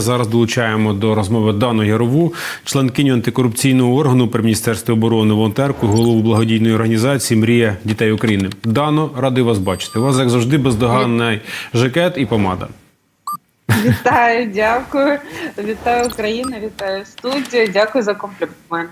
Зараз долучаємо до розмови Дану Ярову, членкиню антикорупційного органу при міністерстві оборони волонтерку, голову благодійної організації Мрія дітей України. Дано, радий вас бачити. У вас як завжди бездоганний жакет і помада. Вітаю, дякую. Вітаю Україна, вітаю студію. Дякую за комплімент.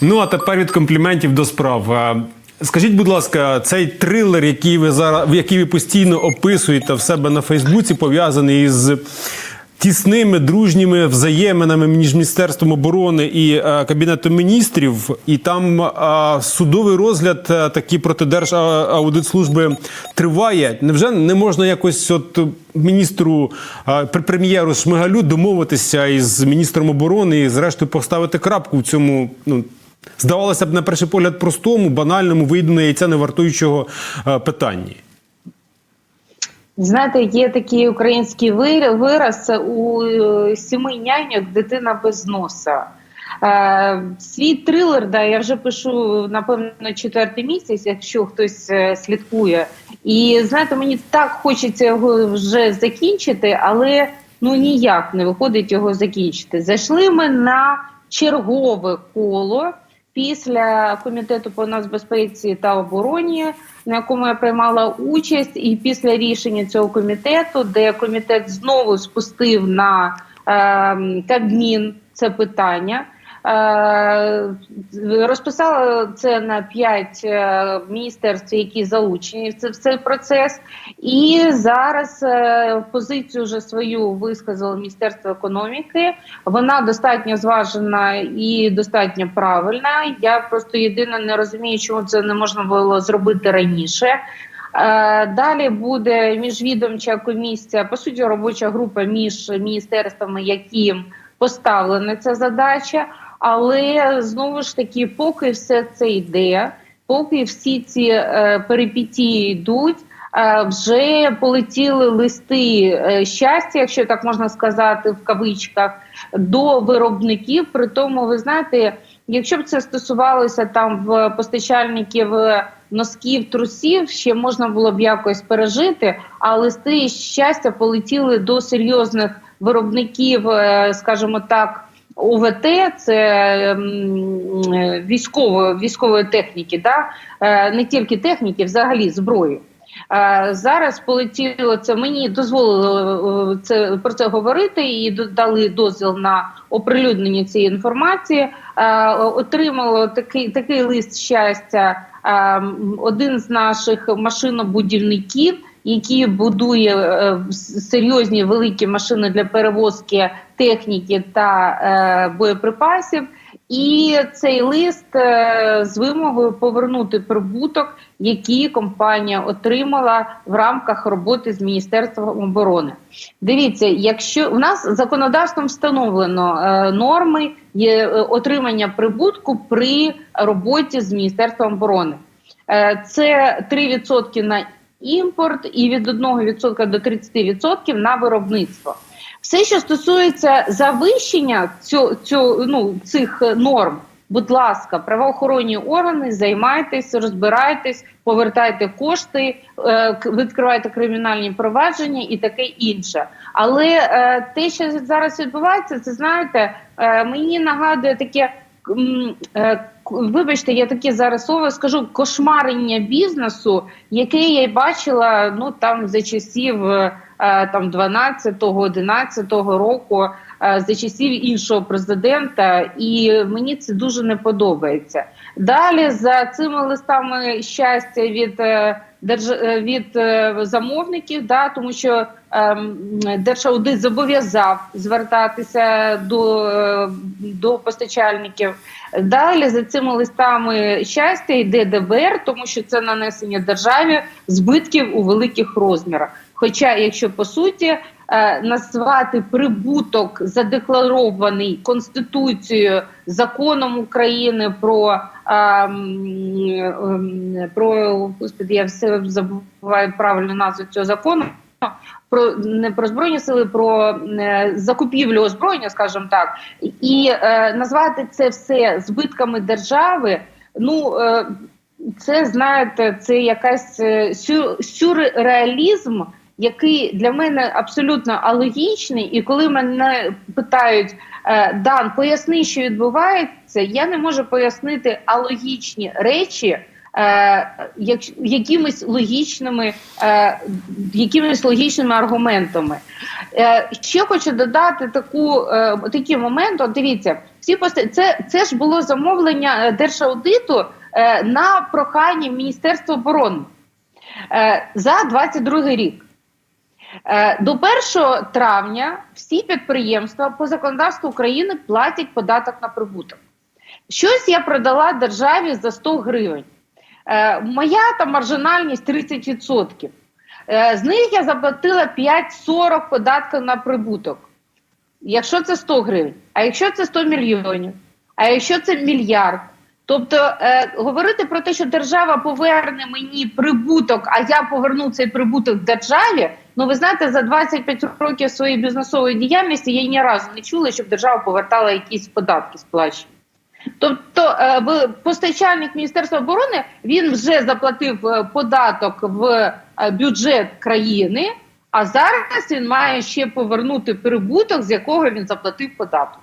Ну а тепер від компліментів до справ. Скажіть, будь ласка, цей трилер, який ви зараз, який ви постійно описуєте в себе на Фейсбуці, пов'язаний із тісними дружніми взаєминами між міністерством оборони і е, кабінетом міністрів, і там е, судовий розгляд е, такий проти Держаудитслужби триває. Невже не можна якось от міністру е, прем'єру Шмигалю домовитися із міністром оборони і зрештою поставити крапку в цьому ну. Здавалося б, на перший погляд, простому, банальному, вийду на яйця не вартуючого е. Знаєте, є такий український вир- вираз у е, сіми няньок дитина без носа. Е, свій трилер, да, я вже пишу напевно четвертий місяць, якщо хтось е, слідкує. І знаєте, мені так хочеться його вже закінчити, але ну ніяк не виходить його закінчити. Зайшли ми на чергове коло після комітету по нацбезпеці та обороні, на якому я приймала участь, і після рішення цього комітету, де комітет знову спустив на е, Кабмін це питання. Е, розписала це на п'ять е, міністерств, які залучені в це- в цей процес, і зараз е, позицію вже свою висказало Міністерство економіки. Вона достатньо зважена і достатньо правильна. Я просто єдине не розумію, чому це не можна було зробити раніше. Далі буде міжвідомча комісія, по суті, робоча група між міністерствами, яким поставлена ця задача. Але знову ж таки, поки все це йде, поки всі ці е, перипетії йдуть, е, вже полетіли листи е, щастя, якщо так можна сказати, в кавичках, до виробників. При тому, ви знаєте, якщо б це стосувалося там в постачальників е, носків, трусів, ще можна було б якось пережити. А листи щастя полетіли до серйозних виробників, скажімо так. ОВТ це ем, е, військової військової техніки, да? Е, не тільки техніки, взагалі зброї. Е, Зараз полетіло це. Мені дозволили це про це говорити і дали дозвіл на оприлюднення цієї інформації. Отримало такий такий лист щастя. е, Один з наших машинобудівників, який будує е, серйозні великі машини для перевозки техніки та е, боєприпасів. І цей лист е, з вимогою повернути прибуток, який компанія отримала в рамках роботи з міністерством оборони. Дивіться, якщо в нас законодавством встановлено норми отримання прибутку при роботі з міністерством оборони, це 3% на імпорт і від 1% до 30% на виробництво. Все, що стосується завищення цього, цього, ну, цих норм, будь ласка, правоохоронні органи, займайтесь, розбирайтесь, повертайте кошти, е, відкривайте кримінальні провадження і таке інше. Але е, те, що зараз відбувається, це знаєте, е, мені нагадує таке. Вибачте, я таке зараз слово скажу кошмарення бізнесу, яке я й бачила ну там за часів е, е, там 12-11 року, е, за часів іншого президента, і мені це дуже не подобається. Далі за цими листами щастя від від е, замовників, да, тому що ем, Держаудит зобов'язав звертатися до, е, до постачальників. Далі за цими листами щастя йде ДБР, тому що це нанесення державі збитків у великих розмірах. Хоча, якщо по суті е, назвати прибуток задекларований Конституцією, законом України про, е, ем, про господи, я все забуваю правильну назву цього закону. Про не про збройні сили, про е, закупівлю озброєння, скажімо так, і е, назвати це все збитками держави. Ну е, це знаєте, це якась е, сю, сюрреалізм який для мене абсолютно алогічний, і коли мене питають е, Дан, поясни, що відбувається, я не можу пояснити алогічні речі. Е, як, якимись логічними, е, якимись логічними аргументами. Ще хочу додати таку, такий момент. От дивіться, всі пост... це, це ж було замовлення держаудиту на прохання Міністерства оборони за 22 рік. Е, До 1 травня всі підприємства по законодавству України платять податок на прибуток. Щось я продала державі за 100 гривень. Е, Моя там маржинальність 30%. Е, З них я заплатила 5,40 податку на прибуток. Якщо це 100 гривень, а якщо це 100 мільйонів, а якщо це мільярд. Тобто е, говорити про те, що держава поверне мені прибуток, а я поверну цей прибуток державі. Ну ви знаєте, за 25 років своєї бізнесової діяльності я ні разу не чула, щоб держава повертала якісь податки сплачені. Тобто е, постачальник Міністерства оборони він вже заплатив е, податок в е, бюджет країни, а зараз він має ще повернути прибуток, з якого він заплатив податок.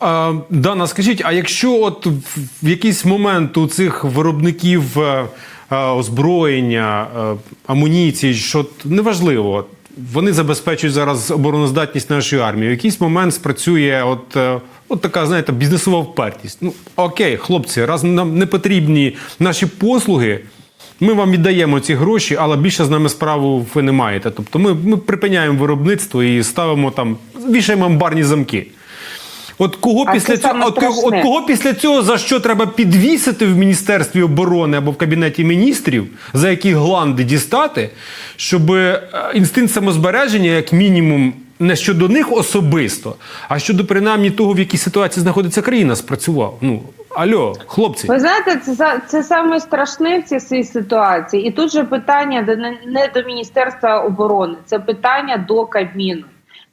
А, Дана, скажіть, а якщо от в, якийсь момент у цих виробників озброєння, е, амуніції, що неважливо, вони забезпечують зараз обороноздатність нашої армії. В якийсь момент спрацює от, е, от така, знаєте, бізнесова впертість. Ну окей, хлопці, раз нам не потрібні наші послуги. Ми вам віддаємо ці гроші, але більше з нами справу ви не маєте. Тобто ми, ми припиняємо виробництво і ставимо там, вішаємо амбарні замки. От кого А після цього, от, от кого після цього за що треба підвісити в Міністерстві оборони або в Кабінеті міністрів, за які гланди дістати, щоб е, інстинкт самозбереження, як мінімум, не щодо них особисто, а щодо принаймні того, в якій ситуації знаходиться країна, спрацював. Ну альо, хлопці. Ви знаєте, це це саме страшне в цій ситуації. І тут же питання не до Міністерства оборони, це питання до Кабміну.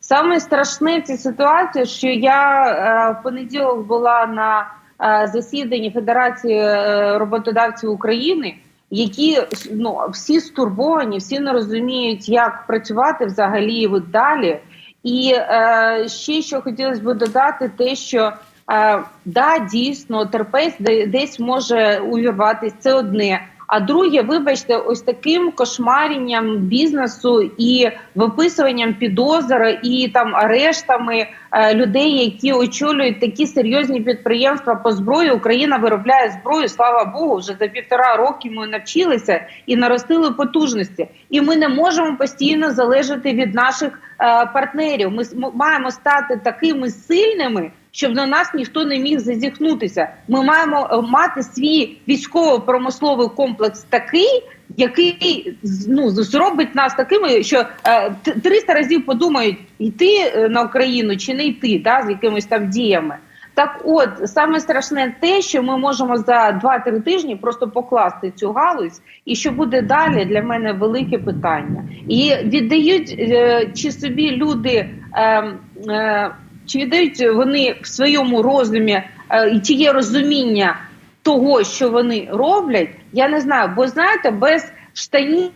Саме страшне в цій ситуації, що я в понеділок була на е, засіданні Федерації е, роботодавців України, які ну всі стурбовані, всі не розуміють, як працювати взагалі от далі. І е, ще що хотілося б додати, те, що е, да, дійсно терпець де- десь може увірватися, це одне. А друге, вибачте, ось таким кошмаренням бізнесу і виписуванням підозр і там арештами е, людей, які очолюють такі серйозні підприємства по зброї. Україна виробляє зброю. Слава Богу, вже за півтора роки ми навчилися і наростили потужності. І ми не можемо постійно залежати від наших е, партнерів. Ми маємо стати такими сильними. Щоб на нас ніхто не міг зазіхнутися, ми маємо е, мати свій військово-промисловий комплекс такий, який ну зробить нас такими, що е, 300 разів подумають, йти е, на Україну чи не йти, да, з якимись там діями. Так, от саме страшне те, що ми можемо за 2-3 тижні просто покласти цю галузь, і що буде далі для мене велике питання. І віддають е, чи собі люди. Е, е, чи віддають вони в своєму розумі, е, і чи є розуміння того, що вони роблять, я не знаю. Бо знаєте, без штанів,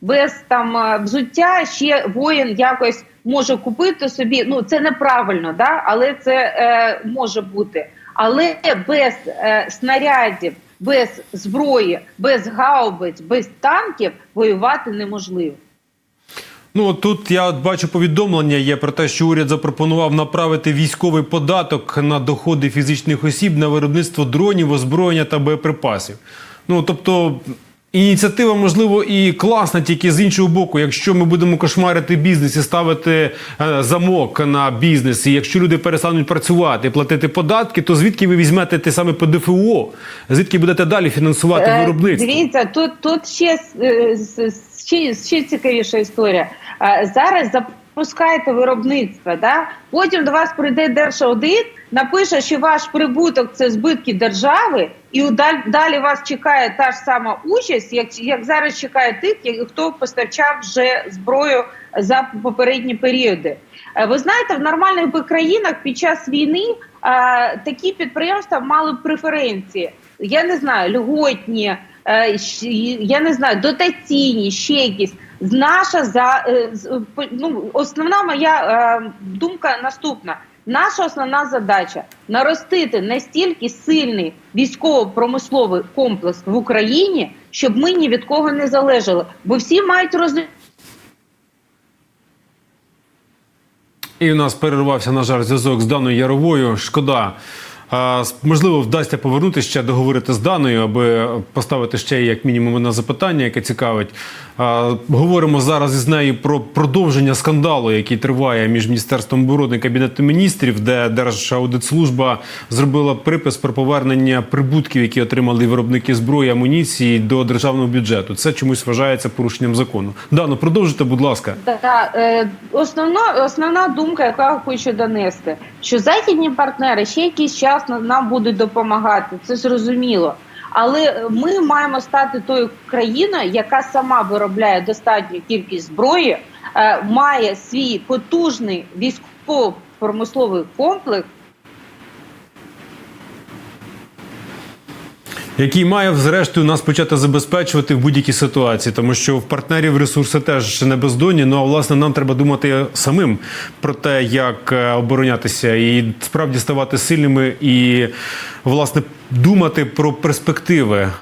без там е, взуття ще воїн якось може купити собі. Ну це неправильно, да? але це е, може бути. Але без е, снарядів, без зброї, без гаубиць, без танків воювати неможливо. Ну тут я от бачу повідомлення є про те, що уряд запропонував направити військовий податок на доходи фізичних осіб на виробництво дронів, озброєння та боєприпасів. Ну тобто. Ініціатива, можливо, і класна, тільки з іншого боку, якщо ми будемо кошмарити бізнес і ставити е, замок на бізнес, і якщо люди перестануть працювати, платити податки, то звідки ви візьмете те саме ПДФО? Звідки будете далі фінансувати Е, виробництво? Дивіться, тут, тут ще, е, ще, ще цікавіша історія. Е, Зараз запускаєте виробництво, да? потім до вас прийде держаудит, напише, що ваш прибуток це збитки держави, і далі, вас чекає та ж сама участь, як, як зараз чекає тих, хто постачав вже зброю за попередні періоди. Е, Ви знаєте, в нормальних би країнах під час війни е, такі підприємства мали преференції. Я не знаю, льготні, я не знаю, дотаційні, ще якісь. Наша за е, е, ну, основна моя е, думка наступна. Наша основна задача наростити настільки сильний військово-промисловий комплекс в Україні, щоб ми ні від кого не залежали. Бо всі мають розуміти. І у нас перервався, на жаль, зв'язок з Даною Яровою. Шкода. Можливо, вдасться повернутися ще договорити з Даною, аби поставити ще як мінімум на запитання, яке цікавить. Говоримо зараз із нею про продовження скандалу, який триває між міністерством оборони і кабінетом міністрів, де Держаудитслужба зробила припис про повернення прибутків, які отримали виробники зброї амуніції до державного бюджету. Це чомусь вважається порушенням закону. Дано, продовжуйте, будь ласка. Та, е, основна, основна думка, яку я хочу донести, що західні партнери ще якийсь час на- нам будуть допомагати, це зрозуміло. Але ми маємо стати тою країною, яка сама виробляє достатню кількість зброї, е, має свій потужний військово-промисловий комплекс. Який має зрештою нас почати забезпечувати в будь-якій ситуації, тому що в партнерів ресурси теж не бездонні. Ну а власне нам треба думати самим про те, як е, оборонятися, і справді ставати сильними, і власне думати про перспективи.